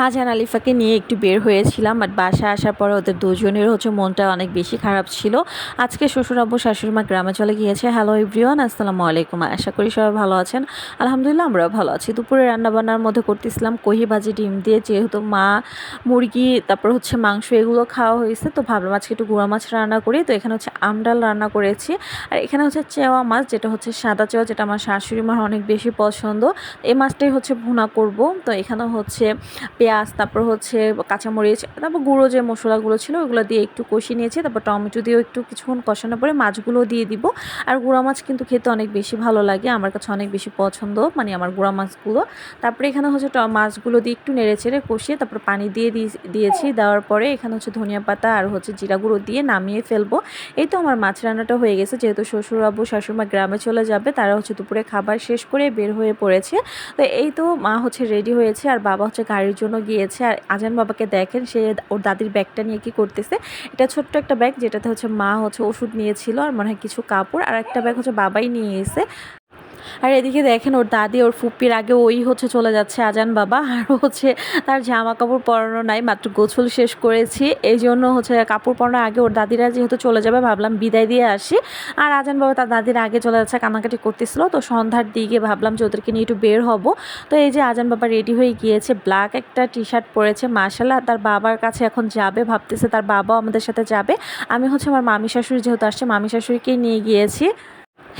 হাজান আলিফাকে নিয়ে একটু বের হয়েছিলাম বাট বাসা আসার পরে ওদের দুজনের হচ্ছে মনটা অনেক বেশি খারাপ ছিল। আজকে শ্বশুর আব্বু, শাশুড়ি মা গ্রামে চলে গিয়েছে। হ্যালো এভরিওয়ান আসসালামু আলাইকুম। আশা করি সবাই ভালো আছেন। আলহামদুলিল্লাহ, আমরাও ভালো আছি। দুপুরে রান্নাবান্নার মধ্যে করতেছিলাম কহি ভাজি, ডিম দিয়ে যেহেতু মা, মুরগি, তারপর হচ্ছে মাংস এগুলো খাওয়া হয়েছে, তো ভাবলাম আজকে একটু গুঁড়া মাছ রান্না করি। তো এখানে হচ্ছে আমডাল রান্না করেছি। আর এখানে হচ্ছে চেওয়া মাছ, যেটা হচ্ছে সাদা চেওয়া, যেটা আমার শাশুড়ি মার অনেক বেশি পছন্দ। এই মাছটাই হচ্ছে ভুনা করব। তো এখানে হচ্ছে পেঁয়াজ, তারপর হচ্ছে কাঁচামরিচ, তারপর গুঁড়ো যে মশলাগুলো ছিল ওগুলো দিয়ে একটু কষিয়ে নিয়েছি, তারপর টমেটো দিয়েও একটু কিছুক্ষণ কষানোর পরে মাছগুলো দিয়ে দিব। আর গুঁড়া মাছ কিন্তু খেতে অনেক বেশি ভালো লাগে, আমার কাছে অনেক বেশি পছন্দ মানে আমার গুঁড়া মাছগুলো। তারপরে এখানে হচ্ছে মাছগুলো দিয়ে একটু নেড়ে চেড়ে কষিয়ে তারপর পানি দিয়ে দিয়েছি, দেওয়ার পরে এখানে হচ্ছে ধনিয়া পাতা আর হচ্ছে জিরা গুঁড়ো দিয়ে নামিয়ে ফেলব। এই তো আমার মাছ রান্নাটা হয়ে গেছে, যেহেতু শ্বশুর আব্বু শাশুড়মা গ্রামে চলে যাবে, তারা হচ্ছে দুপুরে খাবার শেষ করে বের হয়ে পড়েছে। তো এই তো মা হচ্ছে রেডি হয়েছে, আর বাবা হচ্ছে গাড়ির জন্য গিয়েছে আর আজান বাবাকে দেখেন, সে ওর দাদির ব্যাগটা নিয়ে কি করতেছে। এটা ছোট্ট একটা ব্যাগ যেটাতে হচ্ছে মা হচ্ছে ওষুধ নিয়েছিল আর মনে হয় কিছু কাপড় আর একটা ব্যাগ হচ্ছে বাবাই নিয়ে এসে আর এদিকে দেখেন ওর দাদি, ওর ফুপির আগে ওই হচ্ছে চলে যাচ্ছে আজান বাবা, আর হচ্ছে তার জামা কাপড় পরানো নাই, মাত্র গোছল শেষ করেছি। এই জন্য হচ্ছে কাপড় পরানোর আগে ওর দাদিরা যেহেতু চলে যাবে, ভাবলাম বিদায় দিয়ে আসি। আর আজান বাবা তার দাদির আগে চলে যাচ্ছে কানাকাটি করতেছিল। তো সন্ধ্যার দিকে ভাবলাম যে ওদেরকে নিয়ে একটু বের হব। তো এই যে আজান বাবা রেডি হয়ে গিয়েছে ব্ল্যাক একটা টি শার্ট পরেছে মার্শাল্লাহ তার বাবার কাছে এখন যাবে, ভাবতেছে তার বাবাও আমাদের সাথে যাবে। আমি হচ্ছে আমার মামি শাশুড়ি যেহেতু আসছে, মামি শাশুড়িকেই নিয়ে গিয়েছি।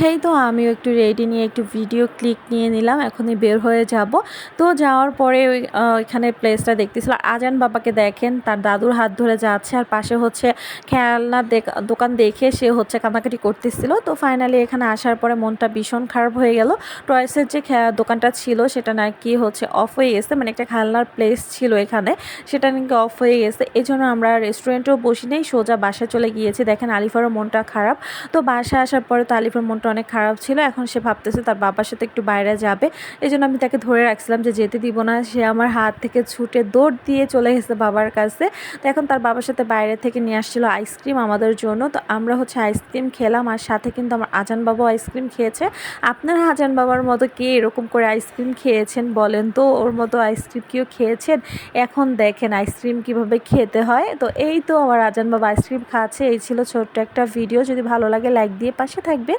হেই তো আমিও একটু রেডি নিয়ে একটু ভিডিও ক্লিক নিয়ে নিলাম, এখনই বের হয়ে যাব। তো যাওয়ার পরে ওই এখানে প্লেসটা দেখতেছিল আজান বাবাকে দেখেন, তার দাদুর হাত ধরে যাচ্ছে আর পাশে হচ্ছে খেলনা দোকান দেখে সে হচ্ছে কান্নাকাটি করতেছিল। তো ফাইনালি এখানে আসার পরে মনটা ভীষণ খারাপ হয়ে গেল। টয়েসের যে দোকানটা ছিল সেটা নাকি হচ্ছে অফ হয়ে গেছে মানে একটা খেলনার প্লেস ছিল এখানে, সেটা নাকি অফ হয়ে গেছে। এই জন্য আমরা রেস্টুরেন্টেও বসি নেই, সোজা বাসায় চলে গিয়েছি। দেখেন আলিফারও মনটা খারাপ। তো বাসায় আসার পরে তো আলিফার মন মনটা অনেক খারাপ ছিল। এখন সে ভাবতেছে তার বাবার সাথে একটু বাইরে যাবে। এই জন্য আমি তাকে ধরে রাখছিলাম যে যেতে দিব না। সে আমার হাত থেকে ছুটে দৌড় দিয়ে চলে গেছে বাবার কাছে। তো এখন তার বাবার সাথে বাইরে থেকে নিয়ে আসছিল আইসক্রিম আমাদের জন্য। তো আমরা হচ্ছে আইসক্রিম খেলাম আর সাথে কিন্তু আমার আজান বাবাও আইসক্রিম খেয়েছে। আপনারা আজান বাবার মতো কে এরকম করে আইসক্রিম খেয়েছেন বলেন তো? ওর মতো আইসক্রিম কেউ খেয়েছেন? এখন দেখেন আইসক্রিম কীভাবে খেতে হয়। তো এই তো আমার আজান বাবা আইসক্রিম খাচ্ছে। এই ছিল ছোট্ট একটা ভিডিও। যদি ভালো লাগে লাইক দিয়ে পাশে থাকবেন।